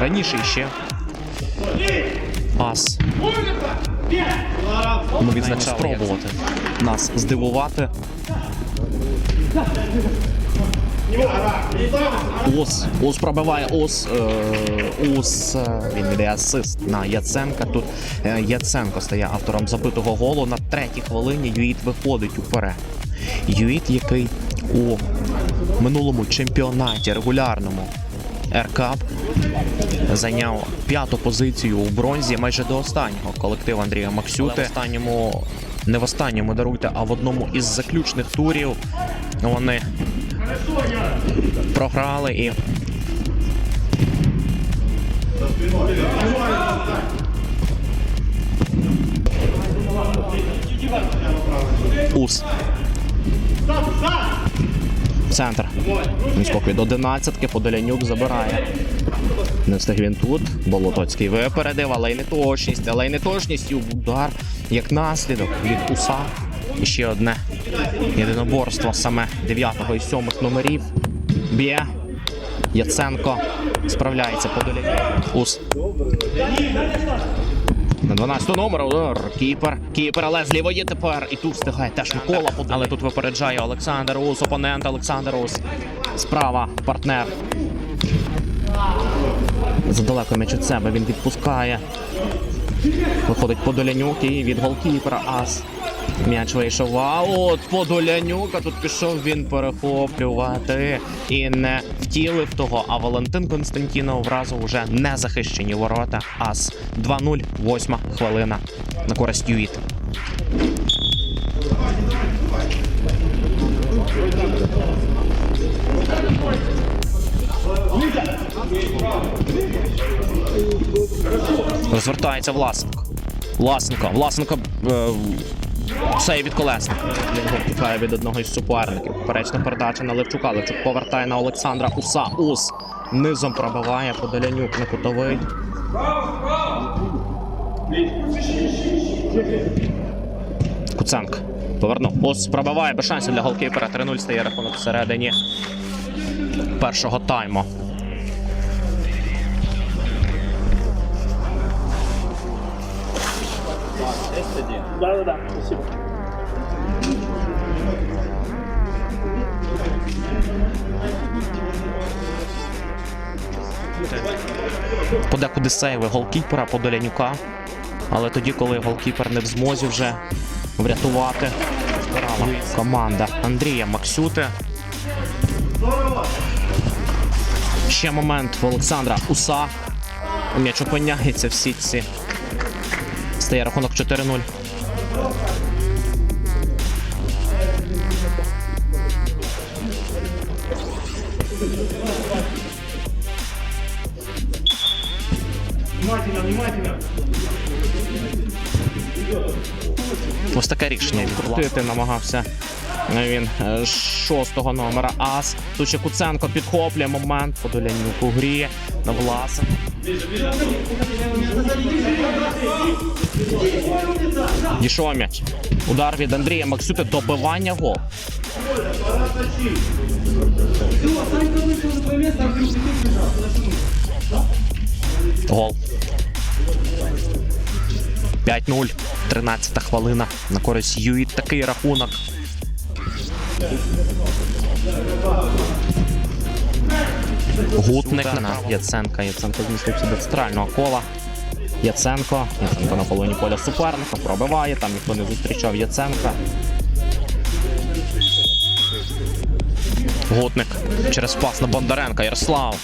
раніше ще. Пас. Ми відзначали спробувати нас здивувати. Ус, Ус пробиває Ус. Е, Ус. е, Він віддає асист на Яценка. Тут е, Яценко стає автором забитого голу. На третій хвилині Юїт виходить уперед. Юїт, який у минулому чемпіонаті регулярному РКАП зайняв п'яту позицію у бронзі майже до останнього колектив Андрія Максюти. в останньому, не в останньому даруйте, а в одному із заключних турів вони програли і. Ус. Центр. Скок від одинадцятки, Подолянюк забирає. Не встиг він тут. Болотоцький випередив, але й не точність, але й не точність. І удар як наслідок від уса. І ще одне єдиноборство саме 9 і 7 номерів. Б'є. Яценко справляється Подолянюк. Ус. На 12 номер удар. Кіпер. Кіпер, але з лівої тепер. І тут встигає теж Микола. Але тут випереджає Олександр Ус, опонент Олександр Ус. Справа партнер. Задалеко м'яч від себе він відпускає. Виходить Подолянюк і від голкіпера Ас. М'яч вийшов. А от Подолянюк, а тут пішов він перехоплювати і не втілив того. А Валентин Константінов вразу вже не захищені ворота. Ас 2-0, восьма хвилина на користь Юїт. Розвертається Власенко. Власенко. Власенко. Е, Сейв від колесника. Він втікає від одного із суперників. Поперечна передача на Левчука. Левчук повертає на Олександра Уса. Ус низом пробиває Подолянюк на кутовий. Куценко. Повернув. Ус пробиває без шансів для голкіпера. 3-0 стає рахунок всередині першого тайму. Да-да-да, спасибо. подекуди сейви голкіпера Подолянюка. Але тоді, коли голкіпер не в змозі вже врятувати, збирала команда Андрія Максюти. Ще момент в Олександра Уса. М'яч опиняється в сітці. Стає рахунок 4-0. Внимательно, внимательно. Ось таке рішення відкрутити намагався він е, шостого номера Ас. Тут ще Куценко підхоплює момент. Подолянюк у грі на Власа. Дійшов м'яч. Удар від Андрія Максюти. Добивання гол. Гол. 5-0. 13 хвилина. На користь Юїт такий рахунок. Гутник на Яценка. Яценко змістився до центрального кола. Яценко. Яценко на половині поля суперника. Пробиває. Там ніхто не зустрічав Яценка. Гутник через пас на Бондаренка. Ярослав.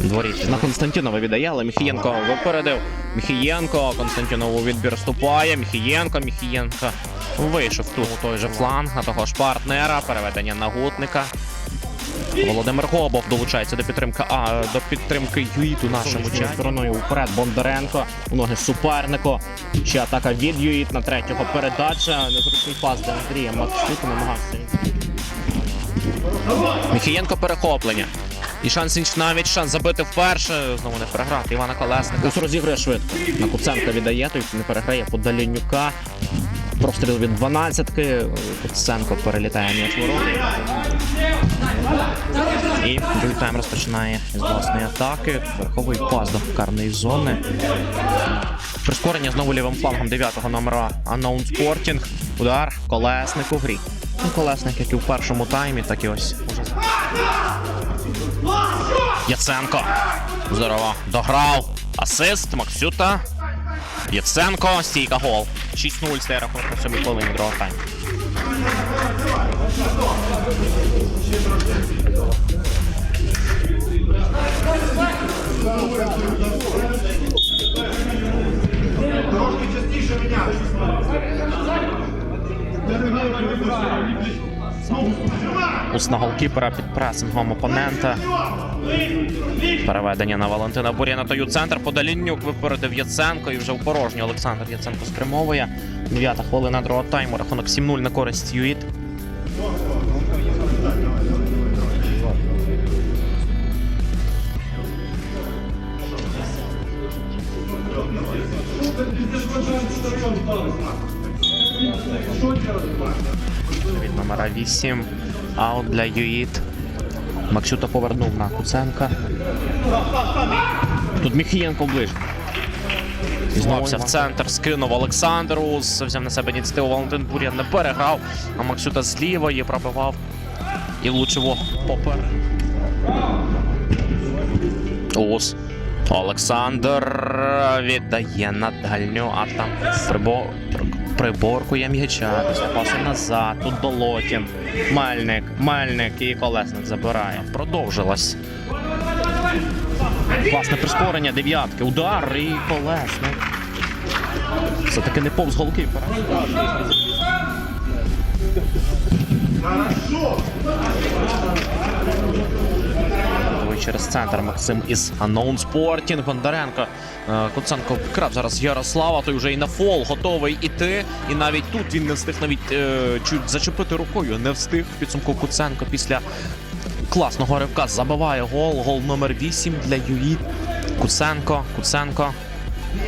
Дворіт на Константінова віддає, але Міхієнко випередив. Міхієнко, Константінов у відбір вступає. Міхієнко, Міхієнко вийшов тут у той же фланг на того ж партнера. Переведення на гутника. Володимир Гобов долучається до підтримки а, до підтримки ЮІТ у нашому чаті. стороною вперед Бондаренко. У ноги супернику. Ще атака від ЮІТ на третього передача. Незручний пас для Андрія Максюк намагався. Міхієнко перехоплення. І шанс інш навіть шанс забити вперше. Знову не переграти. Івана Колесника. Ус розігрує швидко. На Куценка віддає, той не переграє Подалінюка. Простріл від 12-ки. Коценко перелітає м'яч ворота. І другий розпочинає з власної атаки. Верховий пас до карної зони. Прискорення знову лівим флангом 9-го номера Unknown Sporting. Удар колесник у грі. Ну, колесник, як і в першому таймі, так і ось. Яценко. Здорово. Дограв. Асист Максюта. Яценко. Стійка гол. 6-0 стає рахунок на сьомій половині другого тайму. Усна голкіпера під пресингом опонента. Переведення на Валентина Буряна Тою центр. Подаліннюк випередив Яценко і вже в порожній Олександр Яценко спрямовує. Дев'ята хвилина другого тайму. Рахунок 7-0 на користь Юїт. Від номера 8. Аут для Юїт. Максюта повернув на Куценка. Тут Міхієнко ближче. Зновався в центр, скинув Олександру, взяв на себе ініціативу Валентин Бурян не переграв, а Максюта з лівої пробивав і влучив попер. Ус. Олександр віддає на дальню, а там прибор... приборкує м'яча. Пасу назад. Тут Долотін. Мельник, Мельник і колесник забирає. Продовжилась. Класне прискорення дев'ятки. Удар і колесник. Все-таки не повз голкіпера. Через центр Максим із Unknown Sporting. Бондаренко. Е, Куценко вкрав зараз Ярослава. Той вже і на фол готовий іти. І навіть тут він не встиг навіть е, чуть зачепити рукою. Не встиг в підсумку Куценко після класного ривка забиває гол. Гол номер 8 для ЮІ. Куценко. Куценко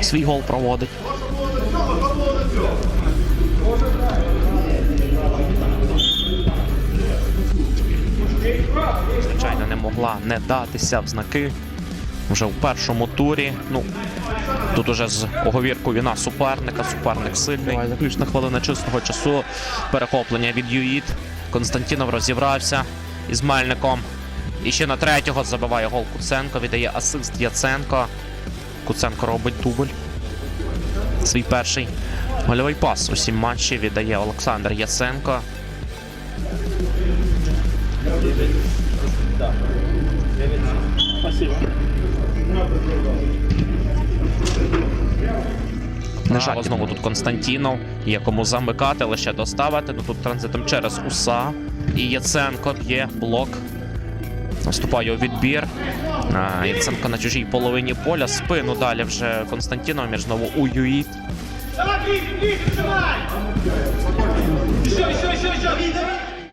свій гол проводить. Звичайно, не могла не датися в знаки вже в першому турі. Ну тут уже з оговіркою вина суперника. Суперник сильний. Заключна хвилина чистого часу. Перехоплення від Юїт. Константінов розібрався із Мельником. І ще на третього забиває гол Куценко. Віддає асист Яценко. Куценко робить дубль. Свій перший гольовий пас у сім матчі віддає Олександр Яценко. Спасибо. На жаль, знову тут Константінов. Є кому замикати, лише доставити. Ну тут транзитом через уса. І Яценко б'є блок. Наступає у відбір. А, Яценко на чужій половині поля. Спину далі вже Константінов між знову у Юїт.